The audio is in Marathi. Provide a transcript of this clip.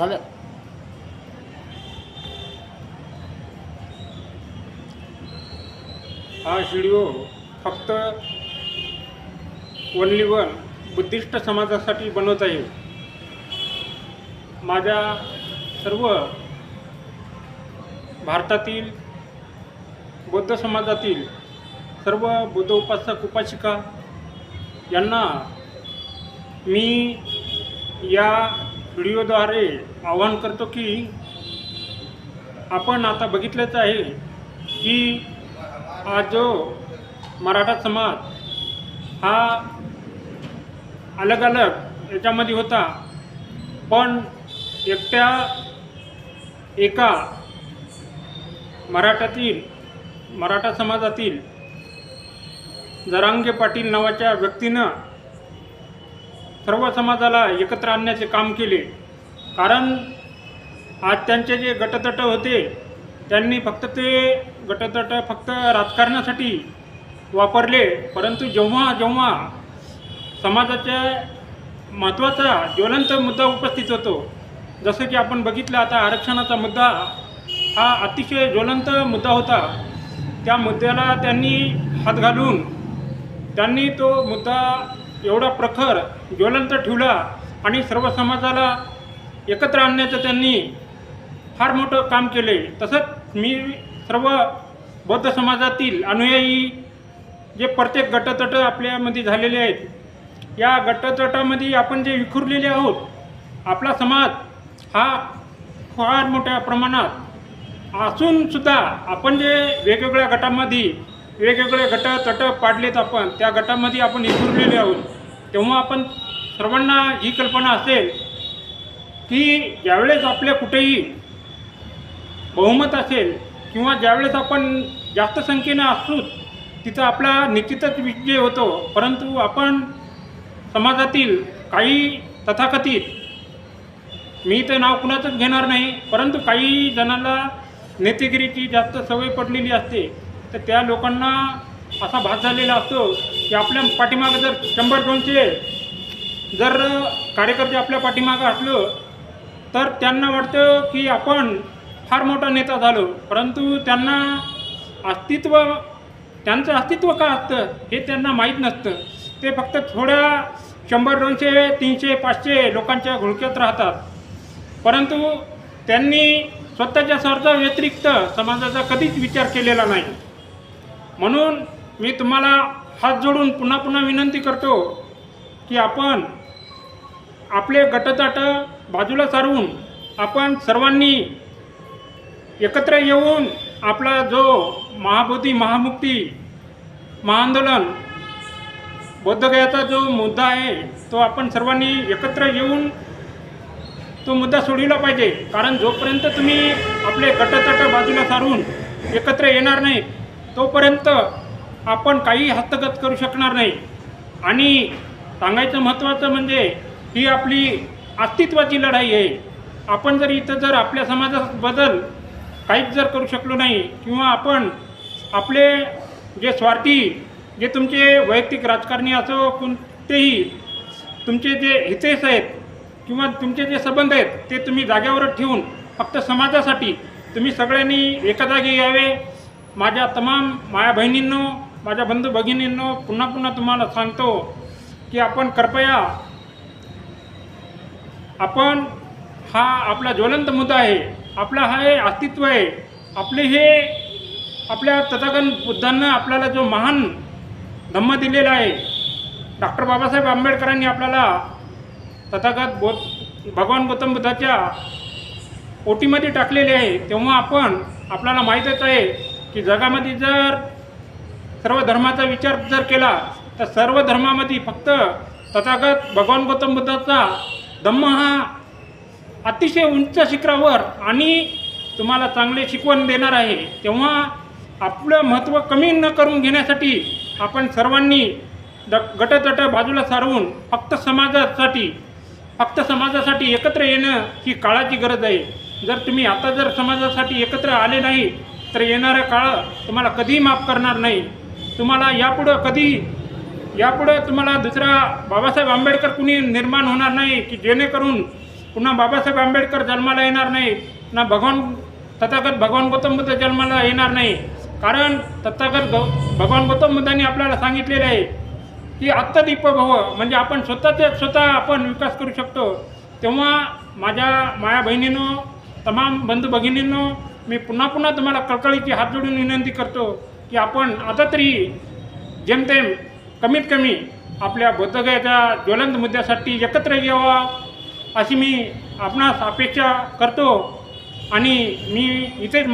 झालं. हा व्हिडिओ फक्त ओनली वन बुद्धिस्ट समाजासाठी बनवत आहे माझ्या सर्व भारतातील बौद्ध समाजातील सर्व बुद्ध उपासक उपासिका यांना मी या व्हिडिओद्वारे आवाहन करतो की आपण आता बघितलंच आहे की आज जो मराठा समाज हा अलग अलग याच्यामध्ये होता. पण एकट्या एका मराठातील मराठा समाजातील जरांगे पाटील नावाच्या व्यक्तीनं सर्व समाजाला एकत्र आणण्याचे काम केले. कारण आज त्यांचे जे गटतट होते त्यांनी फक्त ते गटतट फक्त राजकारणासाठी वापरले. परंतु जेव्हा जेव्हा समाजाच्या महत्त्वाचा ज्वलंत मुद्दा उपस्थित होतो जसं की आपण बघितलं आता आरक्षणाचा मुद्दा हा अतिशय ज्वलंत मुद्दा होता. त्या मुद्द्याला त्यांनी हात घालून त्यांनी तो मुद्दा एवढा प्रखर ज्वलंत ठेवला आणि सर्व समाजाला एकत्र आणण्याचं त्यांनी फार मोठं काम केले तसंच मी सर्व बौद्ध समाजातील अनुयायी जे प्रत्येक गटतट आपल्यामध्ये झालेले आहेत या गटतटामध्ये आपण जे विखुरलेले आहोत आपला समाज हा फार मोठ्या प्रमाणात असूनसुद्धा आपण जे वेगवेगळ्या गटामध्ये वेगवेगळे गट तट पाडलेत आपण. त्या गटामध्ये आपण निसुरलेले आहोत. तेव्हा आपण सर्वांना ही कल्पना असेल की ज्यावेळेस आपल्या कुठेही बहुमत असेल किंवा ज्यावेळेस आपण जास्त संख्येनं असू तिथं आपला निश्चितच विजय होतो. परंतु आपण समाजातील काही तथाकथित मी तर नाव कुणाचंच घेणार नाही परंतु काही जणांना नेतेगिरीची जास्त सवय पडलेली असते. तर त्या लोकांना असा भास झालेला असतो की आपल्या पाठीमागं जर शंभर दोनशे जर कार्यकर्ते आपल्या पाठीमागं असलो तर त्यांना वाटतं की आपण फार मोठा नेता झालो. परंतु त्यांना अस्तित्व त्यांचं अस्तित्व का असतं हे त्यांना माहीत नसतं. ते फक्त थोड्या शंभर दोनशे तीनशे पाचशे लोकांच्या घुळक्यात राहतात. परंतु त्यांनी स्वतःच्या स्वार्था व्यतिरिक्त समाजाचा कधीच विचार केलेला नाही. म्हणून मी तुम्हाला हात जोडून पुन्हा पुन्हा विनंती करतो की आपण आपले गटताट बाजूला सारून आपण सर्वांनी एकत्र येऊन आपला जो महाबोधी महामुक्ती महाआंदोलन बौद्धगयाचा जो मुद्दा आहे तो आपण सर्वांनी एकत्र येऊन तो मुद्दा सोडविला पाहिजे. कारण जोपर्यंत तुम्ही आपले गटतट बाजूला सारून एकत्र येणार नाही तोपर्यंत आपण काही हस्तगत करू शकणार नाही. आणि सांगायचं महत्त्वाचं म्हणजे ही आपली अस्तित्वाची लढाई आहे. आपण जर इथं जर आपल्या समाजाबद्दल काहीच जर करू शकलो नाही किंवा आपण आपले जे स्वार्थी जे तुमचे वैयक्तिक राजकारणी असो कोणतेही तुमचे जे हितेश आहेत किंवा तुमचे जे संबंध आहेत ते तुम्ही जाग्यावरच ठेवून फक्त समाजासाठी तुम्ही सगळ्यांनी एका जागी यावे माझ्या तमाम माया बहिणींनो माझ्या बंधू भगिनींनो पुन्हा पुन्हा तुम्हाला सांगतो की आपण कृपया आपण हा आपला ज्वलंत मुद्दा आहे आपला हा हे अस्तित्व आहे आपले हे आपल्या तथागत बुद्धांना आपल्याला जो महान धम्म दिलेला आहे डॉक्टर बाबासाहेब आंबेडकरांनी आपल्याला तथागत बौ भगवान गौतम बुद्धाच्या ओटीमध्ये टाकलेले आहे तेव्हा आपण आपल्याला माहीतच आहे की जगामध्ये जर सर्व धर्माचा विचार जर केला तर सर्व धर्मामध्ये फक्त तथागत भगवान गौतम बुद्धाचा धम्म हा अतिशय उंच शिखरावर आणि तुम्हाला चांगले शिकवण देणार आहे. तेव्हा आपलं महत्त्व कमी न करून घेण्यासाठी आपण सर्वांनी द गटतट बाजूला सारवून फक्त समाजासाठी फक्त समाजासाठी एकत्र येणं ही काळाची गरज आहे. जर तुम्ही आता जर समाजासाठी एकत्र आले नाही तर येणारा काळ तुम्हाला कधीही माफ करणार नाही. तुम्हाला यापुढं कधी यापुढं तुम्हाला दुसरा बाबासाहेब आंबेडकर कुणी निर्माण होणार नाही की जेणेकरून पुन्हा बाबासाहेब आंबेडकर जन्माला येणार नाही ना भगवान तथागत भगवान गौतम बुद्ध जन्माला येणार नाही. कारण तथागत गौ भगवान गौतम बुद्धांनी आपल्याला सांगितलेलं आहे की आत्तदीप भव म्हणजे आपण स्वतःचे स्वतः आपण विकास करू शकतो. तेव्हा माझ्या माया बहिणींनो तमाम बंधू भगिनींनो मी पुन्हा पुन्हा तुम्हाला कळकळीची हात जोडून विनंती करतो की आपण आता तरी जेमतेम कमीत कमी आपल्या बोधगयाच्या ज्वलंत मुद्द्यासाठी एकत्र यावा अशी मी आपणास अपेक्षा करतो. आणि मी इथेच